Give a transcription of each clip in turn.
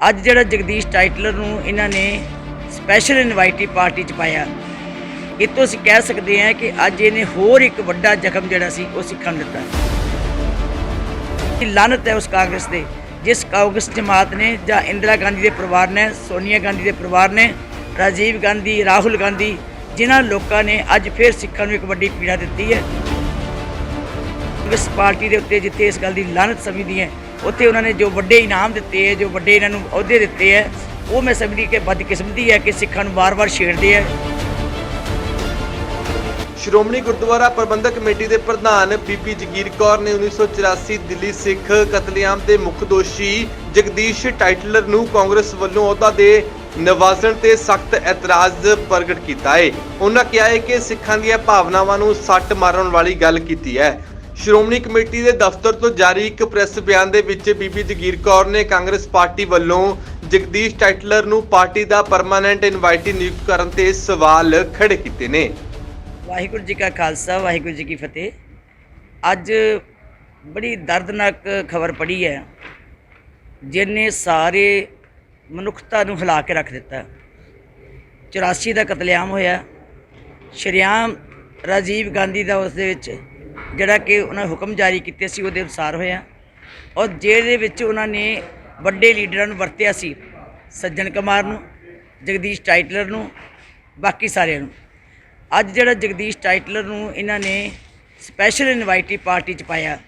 ਅੱਜ ਜਿਹੜਾ ਜਗਦੀਸ਼ ਟਾਈਟਲਰ ਨੂੰ ਇਹਨਾਂ ਨੇ ਸਪੈਸ਼ਲ ਇਨਵਾਈਟੀ ਪਾਰਟੀ ਚ ਪਾਇਆ ਇਹ ਤੋਂ ਅਸੀਂ ਕਹਿ ਸਕਦੇ ਹਾਂ ਕਿ ਅੱਜ ਇਹਨੇ ਹੋਰ ਇੱਕ ਵੱਡਾ ਜ਼ਖਮ ਜਿਹੜਾ ਸੀ ਉਹ ਸਿੱਖਾਂ ਨੂੰ ਦਿੱਤਾ। ਇਹ ਲਾਨਤ ਹੈ ਉਸ ਕਾਂਗਰਸ ਦੇ, ਜਿਸ ਕਾਂਗਰਸ ਜਮਾਤ ਨੇ ਜਾਂ ਇੰਦਰਾ ਗਾਂਧੀ ਦੇ ਪਰਿਵਾਰ ਨੇ, ਸੋਨੀਆ ਗਾਂਧੀ ਦੇ ਪਰਿਵਾਰ ਨੇ, ਰਾਜੀਵ ਗਾਂਧੀ, ਰਾਹੁਲ ਗਾਂਧੀ, ਜਿਨ੍ਹਾਂ ਲੋਕਾਂ ਨੇ ਅੱਜ ਫਿਰ ਸਿੱਖਾਂ ਨੂੰ ਇੱਕ ਵੱਡੀ ਪੀੜਾ ਦਿੱਤੀ ਹੈ। ਇਸ ਪਾਰਟੀ ਦੇ ਉੱਤੇ ਜਿੱਥੇ ਇਸ ਗੱਲ ਦੀ ਲਾਨਤ ਸਮਝਦੀ ਹੈ ਉੱਥੇ ਉਹਨਾਂ ਨੇ ਜੋ ਵੱਡੇ ਇਨਾਮ ਦਿੱਤੇ ਹੈ, ਜੋ ਵੱਡੇ ਇਹਨਾਂ ਨੂੰ ਅਹੁਦੇ ਦਿੱਤੇ ਹੈ, ਉਹ ਮੈਂ ਸਮਝਦੀ ਕਿ ਬਦਕਿਸਮਤੀ ਹੈ ਕਿ ਸਿੱਖਾਂ ਨੂੰ ਵਾਰ-ਵਾਰ ਛੇੜਦੇ ਹੈ। ਸ਼੍ਰੋਮਣੀ ਗੁਰਦੁਆਰਾ ਪ੍ਰਬੰਧਕ ਕਮੇਟੀ ਦੇ ਪ੍ਰਧਾਨ ਬੀਬੀ ਜਗੀਰ ਕੌਰ ਨੇ 1984 ਦਿੱਲੀ ਸਿੱਖ ਕਤਲੇਆਮ ਦੇ ਮੁੱਖ ਦੋਸ਼ੀ ਜਗਦੀਸ਼ ਟਾਈਟਲਰ ਨੂੰ ਕਾਂਗਰਸ ਵੱਲੋਂ ਅਹੁਦਾ ਦੇ ਨਵਾਜ਼ਣ ਤੇ ਸਖਤ ਇਤਰਾਜ਼ ਪ੍ਰਗਟ ਕੀਤਾ ਹੈ। ਉਹਨਾਂ ਕਿਹਾ ਹੈ ਕਿ ਸਿੱਖਾਂ ਦੀਆਂ ਭਾਵਨਾਵਾਂ ਨੂੰ ਸੱਟ ਮਾਰਨ ਵਾਲੀ ਗੱਲ ਕੀਤੀ ਹੈ। ਸ਼੍ਰੋਮਣੀ ਕਮੇਟੀ ਦੇ ਦਫ਼ਤਰ ਤੋਂ ਜਾਰੀ ਇੱਕ ਪ੍ਰੈਸ ਬਿਆਨ ਦੇ ਵਿੱਚ ਬੀਬੀ ਜਗੀਰ ਕੌਰ ਨੇ ਕਾਂਗਰਸ ਪਾਰਟੀ ਵੱਲੋਂ ਜਗਦੀਸ਼ ਟਾਈਟਲਰ ਨੂੰ ਪਾਰਟੀ ਦਾ ਪਰਮਾਨੈਂਟ ਇਨਵਾਈਟੀ ਨਿਯੁਕਤ ਕਰਨ ਤੇ ਸਵਾਲ ਖੜੇ ਕੀਤੇ ਨੇ। ਵਾਹਿਗੁਰੂ ਜੀ ਕਾ ਖਾਲਸਾ, ਵਾਹਿਗੁਰੂ ਜੀ ਕੀ ਫਤਿਹ। ਅੱਜ ਬੜੀ ਦਰਦਨਾਕ ਖਬਰ ਪੜੀ ਹੈ, ਜਿਹਨੇ ਸਾਰੇ ਮਨੁੱਖਤਾ ਨੂੰ ਹਿਲਾ ਕੇ ਰੱਖ ਦਿੱਤਾ। 84 ਦਾ ਕਤਲੇਆਮ ਹੋਇਆ। ਸ਼ਰੀਆਮ ਰਾਜੀਵ ਗਾਂਧੀ ਦਾ ਉਸ ਦੇ ਵਿੱਚ ਜਿਹੜਾ ਕਿ ਉਹਨਾਂ ਹੁਕਮ ਜਾਰੀ ਕੀਤੇ ਸੀ, ਉਹਦੇ ਅਨੁਸਾਰ ਹੋਇਆ। ਔਰ ਜਿਹਦੇ ਵਿੱਚ ਉਹਨਾਂ ਨੇ ਵੱਡੇ ਲੀਡਰਾਂ ਨੂੰ ਵਰਤਿਆ ਸੀ, ਸੱਜਣ ਕੁਮਾਰ ਨੂੰ, ਜਗਦੀਸ਼ ਟਾਈਟਲਰ ਨੂੰ, ਬਾਕੀ ਸਾਰਿਆਂ ਨੂੰ। ਅੱਜ ਜਿਹੜਾ ਜਗਦੀਸ਼ ਟਾਈਟਲਰ ਨੂੰ ਇਹਨਾਂ ਨੇ ਸਪੈਸ਼ਲ ਇਨਵਾਈਟੀ ਪਾਰਟੀ ਚ ਪਾਇਆ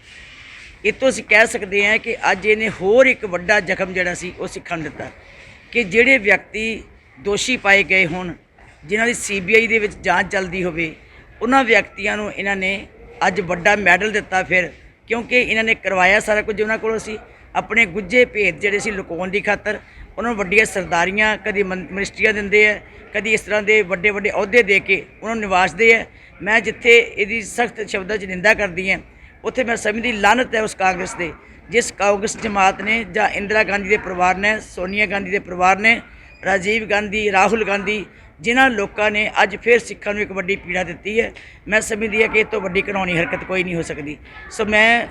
ਇਹ ਤੋਂ ਅਸੀਂ ਕਹਿ ਸਕਦੇ ਹਾਂ ਕਿ ਅੱਜ ਇਹਨੇ ਹੋਰ ਇੱਕ ਵੱਡਾ ਜ਼ਖਮ ਜਿਹੜਾ ਸੀ, ਉਹ ਸਿੱਖਣ ਦਿੱਤਾ ਕਿ ਜਿਹੜੇ ਵਿਅਕਤੀ ਦੋਸ਼ੀ ਪਾਏ ਗਏ ਹੋਣ, ਜਿਨ੍ਹਾਂ ਦੀ ਸੀਬੀਆਈ ਦੇ ਵਿੱਚ ਜਾਂਚ ਚੱਲਦੀ ਹੋਵੇ, ਉਹਨਾਂ ਵਿਅਕਤੀਆਂ ਨੂੰ ਇਹਨਾਂ ਨੇ ਅੱਜ ਵੱਡਾ ਮੈਡਲ ਦਿੱਤਾ ਫਿਰ, ਕਿਉਂਕਿ ਇਹਨਾਂ ਨੇ ਕਰਵਾਇਆ ਸਾਰਾ ਕੁਝ ਉਹਨਾਂ ਕੋਲੋਂ ਸੀ। ਆਪਣੇ ਗੁੱਝੇ ਭੇਦ ਜਿਹੜੇ ਸੀ ਲੁਕਾਉਣ ਦੀ ਖਾਤਰ, ਉਹਨਾਂ ਨੂੰ ਵੱਡੀਆਂ ਸਰਦਾਰੀਆਂ ਕਦੀ ਮਨ- ਮਿਨਿਸਟਰੀਆਂ ਦਿੰਦੇ ਆ, ਕਦੀ ਇਸ ਤਰ੍ਹਾਂ ਦੇ ਵੱਡੇ ਵੱਡੇ ਅਹੁਦੇ ਦੇ ਕੇ ਉਹਨਾਂ ਨੂੰ ਨਿਵਾਸਦੇ ਆ। ਮੈਂ ਜਿੱਥੇ ਇਹਦੀ ਸਖਤ ਸ਼ਬਦਾਂ 'ਚ ਨਿੰਦਾ ਕਰਦੀ ਹਾਂ, ਉੱਥੇ ਮੈਂ ਸਮਝਦੀ ਲਾਨਤ ਹੈ ਉਸ ਕਾਂਗਰਸ ਦੇ। ਜਿਸ ਕਾਂਗਰਸ ਜਮਾਤ ਨੇ ਜਾਂ ਇੰਦਰਾ ਗਾਂਧੀ ਦੇ ਪਰਿਵਾਰ ਨੇ, ਸੋਨੀਆ ਗਾਂਧੀ ਦੇ ਪਰਿਵਾਰ ਨੇ ਰਾਜੀਵ ਗਾਂਧੀ, ਰਾਹੁਲ ਗਾਂਧੀ, ਜਿਨ੍ਹਾਂ ਲੋਕਾਂ ਨੇ ਅੱਜ ਫਿਰ ਸਿੱਖਾਂ ਨੂੰ ਇੱਕ ਵੱਡੀ ਪੀੜਾ ਦਿੱਤੀ ਹੈ। ਮੈਂ ਸਮਝਦੀ ਹਾਂ ਕਿ ਇਹ ਤੋਂ ਵੱਡੀ ਕਾਨੂੰਨੀ ਹਰਕਤ ਕੋਈ ਨਹੀਂ ਹੋ ਸਕਦੀ। ਸੋ ਮੈਂ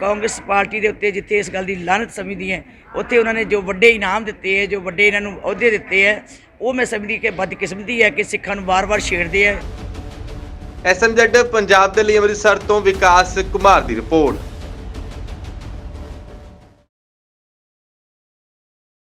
ਕਾਂਗਰਸ ਪਾਰਟੀ ਦੇ ਉੱਤੇ ਜਿੱਥੇ ਇਸ ਗੱਲ ਦੀ ਲਾਨਤ ਸਮਝਦੀ ਹੈ, ਉੱਥੇ ਉਹਨਾਂ ਨੇ ਜੋ ਵੱਡੇ ਇਨਾਮ ਦਿੱਤੇ ਹੈ, ਜੋ ਵੱਡੇ ਇਹਨਾਂ ਨੂੰ ਅਹੁਦੇ ਦਿੱਤੇ ਹੈ, ਉਹ ਮੈਂ ਸਮਝਦੀ ਕਿ ਬਦਕਿਸਮਤੀ ਹੈ ਕਿ ਸਿੱਖਾਂ ਨੂੰ ਵਾਰ-ਵਾਰ ਛੇੜਦੇ ਹੈ। ਐਸਐਮਜ਼ੈਡ ਪੰਜਾਬ ਦੇ ਲਈ ਅੰਮ੍ਰਿਤਸਰ ਤੋਂ ਵਿਕਾਸ ਕੁਮਾਰ ਦੀ ਰਿਪੋਰਟ।